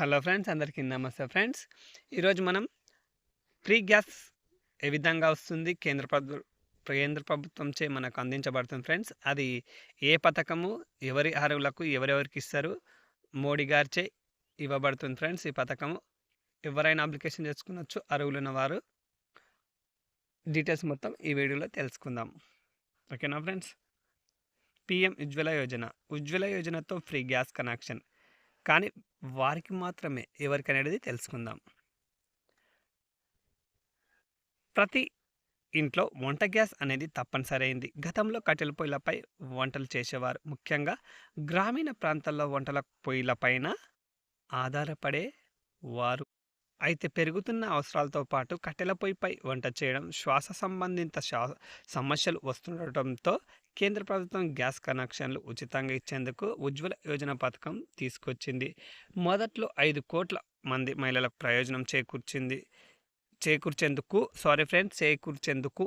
Hello friends అందరికీ నమస్తే friends. ఈరోజు మనం ఫ్రీ గ్యాస్ ఏ విధంగా వస్తుంది కేంద్ర ప్రభు కేంద్ర ప్రభుత్వంచే మనకు అందించబడుతుంది ఫ్రెండ్స్. అది ఏ పథకము ఎవరి అర్హులకు ఎవరెవరికి ఇస్తారు మోడీ గారిచే ఇవ్వబడుతుంది ఫ్రెండ్స్ ఈ పథకము. ఎవరైనా అప్లికేషన్ చేసుకునొచ్చు అర్హులున్న వారు డీటెయిల్స్ మొత్తం ఈ వీడియోలో తెలుసుకుందాం. ఓకేనా ఫ్రెండ్స్? పిఎం ఉజ్వల యోజన. ఉజ్వల యోజనతో ఫ్రీ గ్యాస్ కనెక్షన్. కానీ వారికి మాత్రమే ఎవరికనేది తెలుసుకుందాం. ప్రతి ఇంట్లో వంట గ్యాస్ అనేది తప్పనిసరైంది. గతంలో కట్టెల పొయ్యిలపై వంటలు చేసేవారు. ముఖ్యంగా గ్రామీణ ప్రాంతాల్లో వంటల పొయ్యిలపైన ఆధారపడే వారు అయితే పెరుగుతున్న అవసరాలతో పాటు కట్టెల పొయ్యిపై వంట చేయడం శ్వాస సంబంధిత శ్వా సమస్యలు వస్తుండటంతో కేంద్ర ప్రభుత్వం గ్యాస్ కనెక్షన్లు ఉచితంగా ఇచ్చేందుకు ఉజ్వల యోజన పథకం తీసుకొచ్చింది. మొదట్లో ఐదు కోట్ల మంది మహిళలకు ప్రయోజనం చేకూర్చింది చేకూర్చేందుకు సారీ ఫ్రెండ్స్ చేకూర్చేందుకు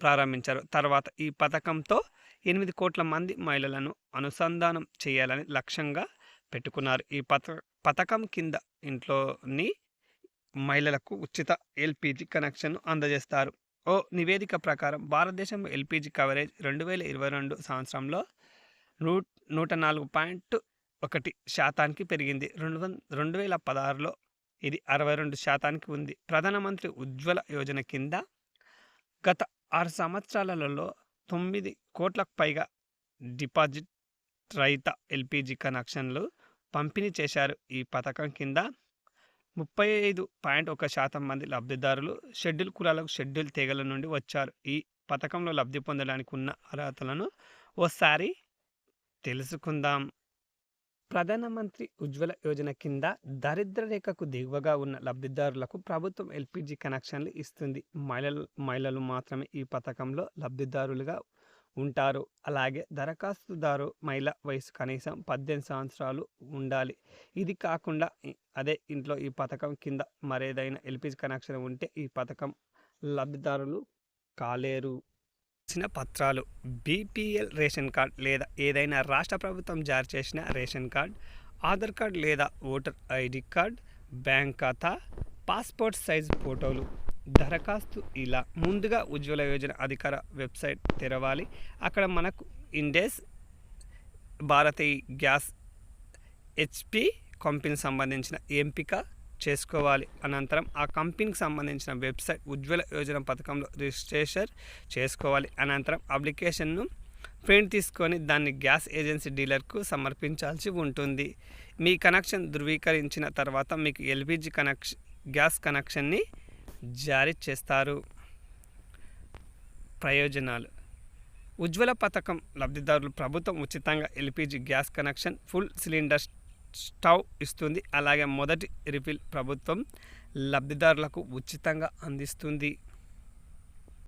ప్రారంభించారు. తర్వాత ఈ పథకంతో ఎనిమిది కోట్ల మంది మహిళలను అనుసంధానం చేయాలని లక్ష్యంగా పెట్టుకున్నారు. ఈ పథ పథకం కింద ఇంట్లోని మహిళలకు ఉచిత ఎల్పిజి కనెక్షన్ను అందజేస్తారు. ఓ నివేదిక ప్రకారం భారతదేశంలో ఎల్పిజి కవరేజ్ రెండు వేల ఇరవై రెండు సంవత్సరంలో నూ నూట నాలుగు పాయింట్ ఒకటి శాతానికి పెరిగింది. రెండు వం రెండు వేల పదహారులో ఇది అరవై రెండు శాతానికి ఉంది. ప్రధానమంత్రి ఉజ్వల యోజన కింద గత ఆరు సంవత్సరాలలో తొమ్మిది కోట్లకు పైగా డిపాజిట్ రహిత ఎల్పిజి కనెక్షన్లు పంపిణీ చేశారు. ఈ పథకం కింద ముప్పై ఐదు పాయింట్ ఒక శాతం మంది లబ్ధిదారులు షెడ్యూల్ కులాలకు షెడ్యూల్ తెగల నుండి వచ్చారు. ఈ పథకంలో లబ్ధి పొందడానికి ఉన్న అర్హతలను ఓసారి తెలుసుకుందాం. ప్రధానమంత్రి ఉజ్వల యోజన కింద దరిద్ర రేఖకు దిగువగా ఉన్న లబ్ధిదారులకు ప్రభుత్వం ఎల్పిజి కనెక్షన్లు ఇస్తుంది. మహిళలు మహిళలు మాత్రమే ఈ పథకంలో లబ్ధిదారులుగా ఉంటారు. అలాగే దరఖాస్తుదారు మహిళ వయసు కనీసం పద్దెనిమిది సంవత్సరాలు ఉండాలి. ఇది కాకుండా అదే ఇంట్లో ఈ పథకం కింద మరేదైనా ఎల్పిజి కనెక్షన్ ఉంటే ఈ పథకం లబ్ధిదారులు కాలేరు. ఇచ్చిన పత్రాలు బీపీఎల్ రేషన్ కార్డ్ లేదా ఏదైనా రాష్ట్ర ప్రభుత్వం జారీ చేసిన రేషన్ కార్డ్ ఆధార్ కార్డ్ లేదా ఓటర్ ఐడి కార్డ్ బ్యాంక్ ఖాతా పాస్పోర్ట్ సైజ్ ఫోటోలు దరఖాస్తు ఇలా ముందుగా ఉజ్వల యోజన అధికార వెబ్సైట్ తెరవాలి. అక్కడ మనకు ఇండేస్ భారతీయ గ్యాస్ హెచ్పి కంపెనీకి సంబంధించిన ఎంపిక చేసుకోవాలి. అనంతరం ఆ కంపెనీకి సంబంధించిన వెబ్సైట్ ఉజ్వల యోజన పథకంలో రిజిస్ట్రేషన్ చేసుకోవాలి. అనంతరం అప్లికేషన్ను ప్రింట్ తీసుకొని దాన్ని గ్యాస్ ఏజెన్సీ డీలర్కు సమర్పించాల్సి ఉంటుంది. మీ కనెక్షన్ ధృవీకరించిన తర్వాత మీకు ఎల్పిజి కనెక్షన్ గ్యాస్ కనెక్షన్ని జారీ చేస్తారు. ప్రయోజనాలు. ఉజ్వల పథకం లబ్ధిదారులు ప్రభుత్వం ఉచితంగా LPG gas connection full cylinder stove ఇస్తుంది. అలాగే మొదటి రిఫిల్ ప్రభుత్వం లబ్ధిదారులకు ఉచితంగా అందిస్తుంది.